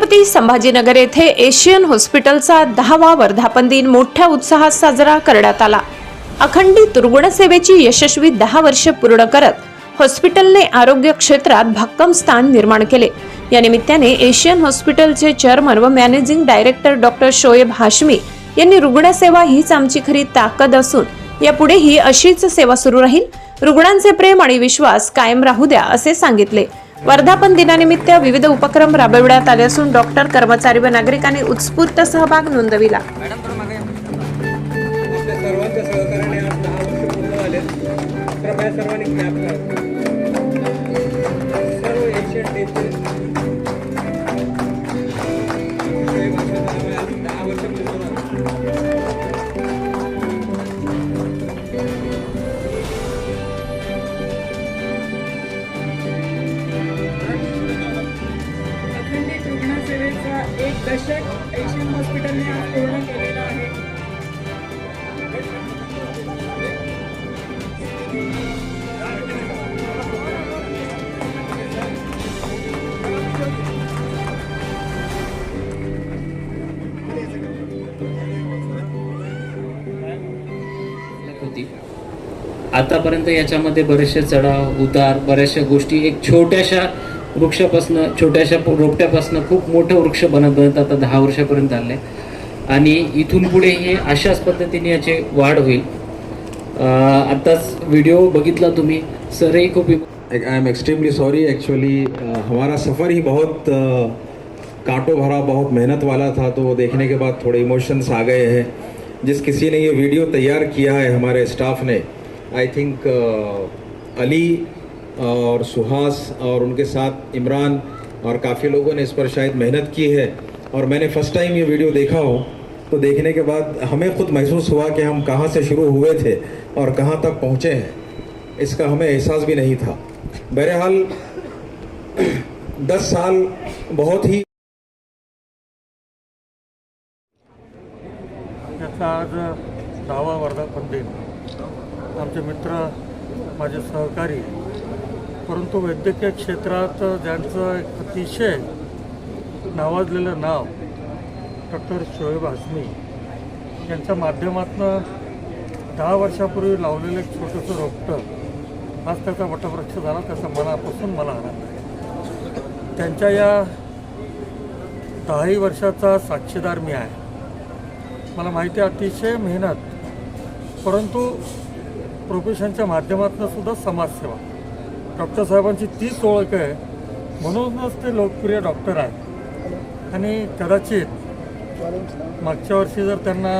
छत्रपती संभाजीनगर येथे एशियन हॉस्पिटलचा दहावा वर्धापन दिन मोठ्या उत्साहात साजरा करण्यात आला. अखंडित रुग्णसेवेची यशस्वी दहा वर्ष पूर्ण करत हॉस्पिटलने आरोग्य क्षेत्रात भक्कम स्थान निर्माण केले. या निमित्ताने एशियन हॉस्पिटलचे चेअरमन व managing director doctor Shoaib Hashmi यांनी रुग्णसेवा हीच आमची खरी ताकद असून यापुढेही अशीच सेवा सुरू राहील. रुग्णांचे प्रेम आणि विश्वास कायम राहू द्या असे सांगितले. वर्धापन दिनानिमित्त विविध उपक्रम राबविण्यात आले असून डॉक्टर कर्मचारी व नागरिकांनी उत्स्फूर्त सहभाग नोंदविला. सर्वांच्या सहकार्याने आज दहा वर्ष पूर्ण झाले कृपया सर्वांनी दशक एशियन हॉस्पिटलने आज पूर्ण केलेलं आहे. आतापर्यंत याच्यामध्ये बरेचसे चढाव उतार बऱ्याचशा गोष्टी. एक छोट्याशा वृक्षापासनं छोट्याशा रोपट्यापासनं खूप मोठं वृक्ष बनत बनत आता दहा वर्षापर्यंत आहे आणि इथून पुढे हे अशाच पद्धतीने याची वाढ होईल. आत्ताच व्हिडिओ बघितला तुम्ही. सरही खूप I am extremely sorry actually हमारा सफ़र ही बहुत uh, कांटों भरा बहुत मेहनत वाला था तो देखने के बाद थोड़े इमोशंस आ गए हैं। जिस किसी ने ये वीडियो तैयार किया है हमारे स्टाफ ने आई थिंक अली और सुहास और उनके साथ इमरान और काफ़ी लोगों ने इस पर शायद मेहनत की है। और मैंने फ़र्स्ट टाइम ये वीडियो देखा हो तो देखने के बाद हमें खुद महसूस हुआ कि हम कहाँ से शुरू हुए थे और कहाँ तक पहुँचे हैं। इसका हमें एहसास भी नहीं था। बहरहाल, दस साल बहुत ही आज दहावा वर्धापन दिन. आमचे मित्र, माझे सहकारी परंतु वैद्यकीय क्षेत्रात ज्यांचं एक अतिशय नावाजलेलं नाव डॉक्टर शोएब हासमी यांच्या माध्यमातून दहा वर्षापूर्वी लावलेलं एक छोटंसं रोपटं आज त्याचा वटवृक्ष झाला त्याचा मनापासून मला आनंद आहे. त्यांच्या या दहाही वर्षाचा साक्षीदार मी आहे. मला माहिती आहे अतिशय मेहनत परंतु प्रोफेशनच्या माध्यमातून सुद्धा समाजसेवा. डॉक्टर साहेबांची तीच ओळख आहे. म्हणूनच ते लोकप्रिय डॉक्टर आहेत. आणि कदाचित मागच्या वर्षी जर त्यांना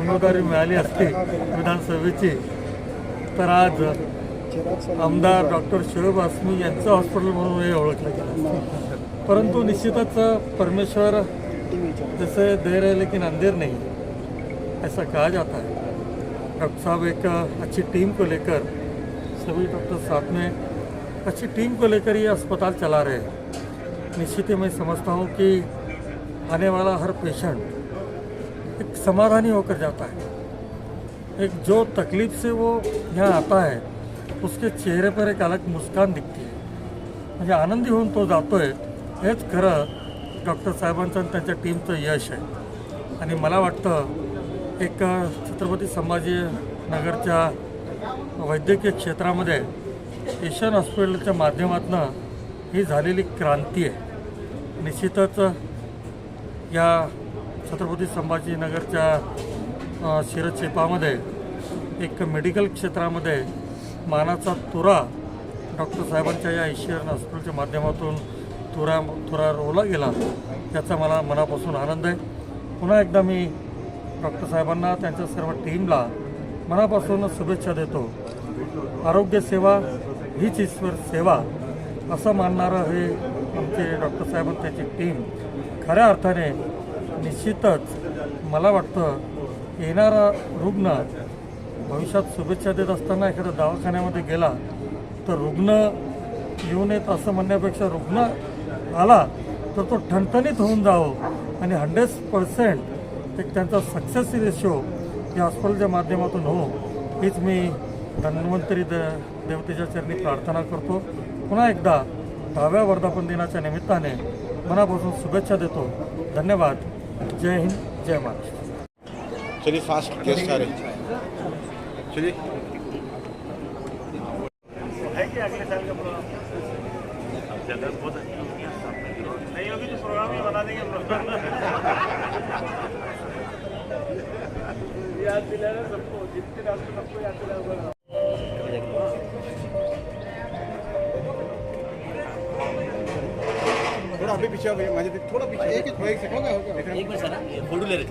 उमेदवारी मिळाली असती विधानसभेची तर आज आमदार डॉक्टर शोएब आसमी यांचं हॉस्पिटल म्हणून हे ओळखलं गेलं परंतु निश्चितच परमेश्वर जसे दे रहे लेकिन अंधेर नहीं ऐसा कहा जाता है डॉक्टर साहब एक अच्छी टीम को लेकर सभी डॉक्टर साथ में अच्छी टीम को लेकर ये अस्पताल चला रहे हैं। निश्चित ही मैं समझता हूँ कि आने वाला हर पेशेंट एक समाधानी होकर जाता है। एक जो तकलीफ से वो यहाँ आता है उसके चेहरे पर एक अलग मुस्कान दिखती है। म्हणजे आनंदी होऊन तो जातो आहे हेच खरं डॉक्टर साहेबांचं आणि त्यांच्या टीमचं यश आहे. आणि मला वाटतं एक छत्रपती संभाजी नगरच्या वैद्यकीय क्षेत्रामध्ये एशियन हॉस्पिटलच्या माध्यमातून ही झालेली क्रांती आहे. निश्चितच या छत्रपती संभाजीनगरच्या शिरक्षेपामध्ये एक मेडिकल क्षेत्रामध्ये मानाचा तुरा डॉक्टर साहेबांच्या या एशियन हॉस्पिटलच्या माध्यमातून तुरा तुरा रोवला गेला. याचा मला मनापासून आनंद आहे. पुन्हा एकदा मी डॉक्टर साहेबांना त्यांच्या सर्व टीमला मनापासून शुभेच्छा देतो. आरोग्यसेवा हीच ईश्वर सेवा असं मानणारं हे आमचे डॉक्टर साहेब त्याची टीम खऱ्या अर्थाने निश्चितच मला वाटतं येणारा रुग्ण भविष्यात शुभेच्छा देत असताना एखाद्या दवाखान्यामध्ये गेला तर रुग्ण येऊ नयेत असं म्हणण्यापेक्षा रुग्ण आला तर तो ठणठणीत होऊन जावं आणि हंड्रेड पर्सेंट एक त्यांचा सक्सेस रेशो या हॉस्पिटलच्या माध्यमातून हो हीच मी धन्वंतरी द देवतेच्या चरणी प्रार्थना करतो. पुन्हा एकदा दहाव्या वर्धापन दिनाच्या निमित्ताने मनापासून शुभेच्छा देतो. धन्यवाद. जय हिंद जय महाराष्ट्र. चलिए फास्ट गेस्ट आ रहे चलिए थोड़ा अभी पीछे हो भैया थोड़ा पीछे एक थोड़ा एक सेकंड हो एक मिनट सर फोटो ले रहे